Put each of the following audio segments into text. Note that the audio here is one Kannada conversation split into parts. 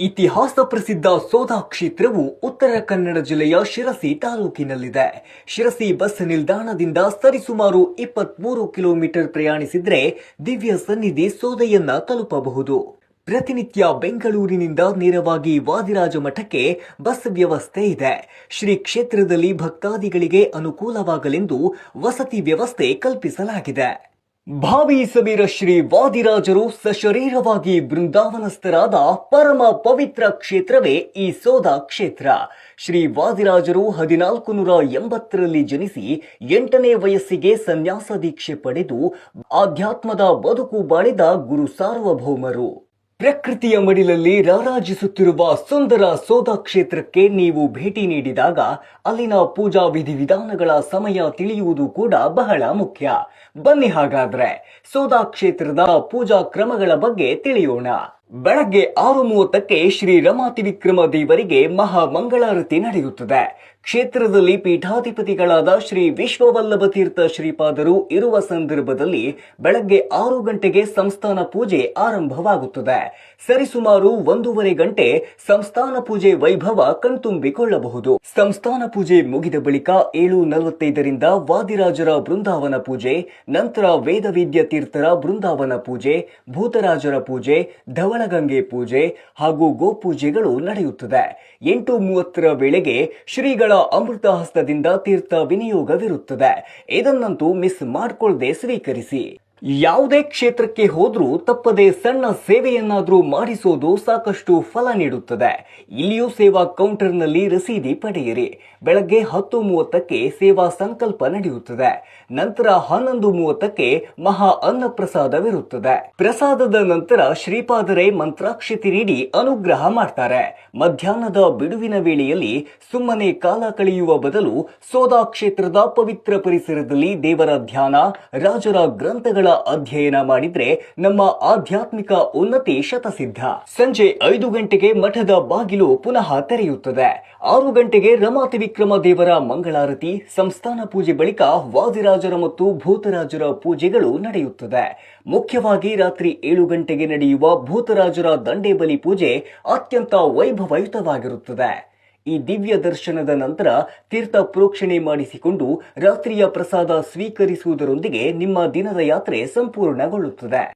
ಇತಿಹಾಸ ಪ್ರಸಿದ್ಧ ಸೋದಾ ಕ್ಷೇತ್ರವು ಉತ್ತರ ಕನ್ನಡ ಜಿಲ್ಲೆಯ ಶಿರಸಿ ತಾಲೂಕಿನಲ್ಲಿದೆ. ಶಿರಸಿ ಬಸ್ ನಿಲ್ದಾಣದಿಂದ ಸರಿಸುಮಾರು ಇಪ್ಪತ್ಮೂರು ಕಿಲೋಮೀಟರ್ ಪ್ರಯಾಣಿಸಿದ್ರೆ ದಿವ್ಯ ಸನ್ನಿಧಿ ಸೋದೆಯನ್ನ ತಲುಪಬಹುದು. ಪ್ರತಿನಿತ್ಯ ಬೆಂಗಳೂರಿನಿಂದ ನೇರವಾಗಿ ವಾದಿರಾಜ ಮಠಕ್ಕೆ ಬಸ್ ವ್ಯವಸ್ಥೆ ಇದೆ. ಶ್ರೀ ಕ್ಷೇತ್ರದಲ್ಲಿ ಭಕ್ತಾದಿಗಳಿಗೆ ಅನುಕೂಲವಾಗಲೆಂದು ವಸತಿ ವ್ಯವಸ್ಥೆ ಕಲ್ಪಿಸಲಾಗಿದೆ. ಭಾವಿ ಸಬೀರ ಶ್ರೀ ವಾದಿರಾಜರು ಸಶರೀರವಾಗಿ ಬೃಂದಾವನಸ್ಥರಾದ ಪರಮ ಪವಿತ್ರ ಕ್ಷೇತ್ರವೇ ಈ ಸೋದಾ ಕ್ಷೇತ್ರ. ಶ್ರೀ ವಾದಿರಾಜರು ಹದಿನಾಲ್ಕು ನೂರ ಎಂಬತ್ತರಲ್ಲಿ ಜನಿಸಿ ಎಂಟನೇ ವಯಸ್ಸಿಗೆ ಸನ್ಯಾಸ ದೀಕ್ಷೆ ಪಡೆದು ಆಧ್ಯಾತ್ಮದ ಬದುಕು ಬಾಳಿದ ಗುರು ಸಾರ್ವಭೌಮರು. ಪ್ರಕೃತಿಯ ಮಡಿಲಲ್ಲಿ ರಾರಾಜಿಸುತ್ತಿರುವ ಸುಂದರ ಸೋದಾ ಕ್ಷೇತ್ರಕ್ಕೆ ನೀವು ಭೇಟಿ ನೀಡಿದಾಗ ಅಲ್ಲಿನ ಪೂಜಾ ವಿಧಿವಿಧಾನಗಳ ಸಮಯ ತಿಳಿಯುವುದು ಕೂಡ ಬಹಳ ಮುಖ್ಯ. ಬನ್ನಿ ಹಾಗಾದ್ರೆ ಸೋದಾ ಕ್ಷೇತ್ರದ ಪೂಜಾ ಕ್ರಮಗಳ ಬಗ್ಗೆ ತಿಳಿಯೋಣ. ಬೆಳಗ್ಗೆ ಆರು ಮೂವತ್ತಕ್ಕೆ ಶ್ರೀ ರಮಾತಿ ವಿಕ್ರಮ ದೇವರಿಗೆ ಮಹಾ ಮಂಗಳಾರತಿ ನಡೆಯುತ್ತದೆ. ಕ್ಷೇತ್ರದಲ್ಲಿ ಪೀಠಾಧಿಪತಿಗಳಾದ ಶ್ರೀ ವಿಶ್ವವಲ್ಲಭ ತೀರ್ಥ ಶ್ರೀಪಾದರು ಇರುವ ಸಂದರ್ಭದಲ್ಲಿ ಬೆಳಗ್ಗೆ ಆರು ಗಂಟೆಗೆ ಸಂಸ್ಥಾನ ಪೂಜೆ ಆರಂಭವಾಗುತ್ತದೆ. ಸರಿಸುಮಾರು ಒಂದೂವರೆ ಗಂಟೆ ಸಂಸ್ಥಾನ ಪೂಜೆ ವೈಭವ ಕಣ್ತುಂಬಿಕೊಳ್ಳಬಹುದು. ಸಂಸ್ಥಾನ ಪೂಜೆ ಮುಗಿದ ಬಳಿಕ ಏಳು ನಲವತ್ತೈದರಿಂದ ವಾದಿರಾಜರ ಬೃಂದಾವನ ಪೂಜೆ, ನಂತರ ವೇದವಿದ್ಯ ತೀರ್ಥರ ಬೃಂದಾವನ ಪೂಜೆ, ಭೂತರಾಜರ ಪೂಜೆ ಧವಳಗಂಗೆ ಪೂಜೆ ಹಾಗೂ ಗೋಪೂಜೆಗಳು ನಡೆಯುತ್ತದೆ. ಎಂಟು ಮೂವತ್ತರ ವೇಳೆಗೆ ಶ್ರೀಗಳ ಅಮೃತ ಹಸ್ತದಿಂದ ತೀರ್ಥ ವಿನಿಯೋಗವಿರುತ್ತದೆ. ಇದನ್ನಂತೂ ಮಿಸ್ ಮಾಡ್ಕೊಳ್ಳದೆ ಸ್ವೀಕರಿಸಿ. ಯಾವುದೇ ಕ್ಷೇತ್ರಕ್ಕೆ ಹೋದ್ರೂ ತಪ್ಪದೆ ಸಣ್ಣ ಸೇವೆಯನ್ನಾದ್ರೂ ಮಾಡಿಸೋದು ಸಾಕಷ್ಟು ಫಲ ನೀಡುತ್ತದೆ. ಇಲ್ಲಿಯೂ ಸೇವಾ ಕೌಂಟರ್ನಲ್ಲಿ ರಸೀದಿ ಪಡೆಯಿರಿ. ಬೆಳಗ್ಗೆ ಹತ್ತು ಮೂವತ್ತಕ್ಕೆ ಸೇವಾ ಸಂಕಲ್ಪ ನಡೆಯುತ್ತದೆ. ನಂತರ ಹನ್ನೊಂದು ಮೂವತ್ತಕ್ಕೆ ಮಹಾ ಅನ್ನಪ್ರಸಾದವಿರುತ್ತದೆ. ಪ್ರಸಾದದ ನಂತರ ಶ್ರೀಪಾದರೇ ಮಂತ್ರಾಕ್ಷತೆ ನೀಡಿ ಅನುಗ್ರಹ ಮಾಡ್ತಾರೆ. ಮಧ್ಯಾಹ್ನದ ಬಿಡುವಿನ ವೇಳೆಯಲ್ಲಿ ಸುಮ್ಮನೆ ಕಾಲ ಕಳೆಯುವ ಬದಲು ಸೋದಾ ಕ್ಷೇತ್ರದ ಪವಿತ್ರ ಪರಿಸರದಲ್ಲಿ ದೇವರ ಧ್ಯಾನ, ರಾಜರ ಗ್ರಂಥಗಳ ಅಧ್ಯಯನ ಮಾಡಿದ್ರೆ ನಮ್ಮ ಆಧ್ಯಾತ್ಮಿಕ ಉನ್ನತಿ ಶತಸಿದ್ಧ. ಸಂಜೆ ಐದು ಗಂಟೆಗೆ ಮಠದ ಬಾಗಿಲು ಪುನಃ ತೆರೆಯುತ್ತದೆ. ಆರು ಗಂಟೆಗೆ ರಮಾತಿ ವಿಕ್ರಮ ದೇವರ ಮಂಗಳಾರತಿ, ಸಂಸ್ಥಾನ ಪೂಜೆ ಬಳಿಕ ವಾದಿರಾಜರ ಮತ್ತು ಭೂತರಾಜರ ಪೂಜೆಗಳು ನಡೆಯುತ್ತದೆ. ಮುಖ್ಯವಾಗಿ ರಾತ್ರಿ ಏಳು ಗಂಟೆಗೆ ನಡೆಯುವ ಭೂತರಾಜರ ದಂಡೇಬಲಿ ಪೂಜೆ ಅತ್ಯಂತ ವೈಭವಯುತವಾಗಿರುತ್ತದೆ. ಈ ದಿವ್ಯ ದರ್ಶನದ ನಂತರ ತೀರ್ಥ ಪ್ರೋಕ್ಷಣೆ ಮಾಡಿಸಿಕೊಂಡು ರಾತ್ರಿಯ ಪ್ರಸಾದ ಸ್ವೀಕರಿಸುವುದರೊಂದಿಗೆ ನಿಮ್ಮ ದಿನದ ಯಾತ್ರೆ ಸಂಪೂರ್ಣಗೊಳ್ಳುತ್ತದೆ.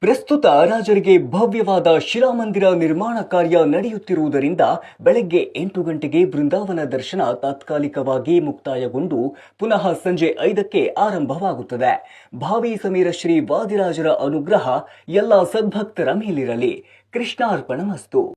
ಪ್ರಸ್ತುತ ರಾಜರಿಗೆ ಭವ್ಯವಾದ ಶಿಲಾಮಂದಿರ ನಿರ್ಮಾಣ ಕಾರ್ಯ ನಡೆಯುತ್ತಿರುವುದರಿಂದ ಬೆಳಗ್ಗೆ ಎಂಟು ಗಂಟೆಗೆ ಬೃಂದಾವನ ದರ್ಶನ ತಾತ್ಕಾಲಿಕವಾಗಿ ಮುಕ್ತಾಯಗೊಂಡು ಪುನಃ ಸಂಜೆ ಐದಕ್ಕೆ ಆರಂಭವಾಗುತ್ತದೆ. ಭಾವಿ ಸಮೀರ ಶ್ರೀ ವಾದಿರಾಜರ ಅನುಗ್ರಹ ಎಲ್ಲ ಸದ್ಭಕ್ತರ ಮೇಲಿರಲಿ. ಕೃಷ್ಣಾರ್ಪಣಮಸ್ತು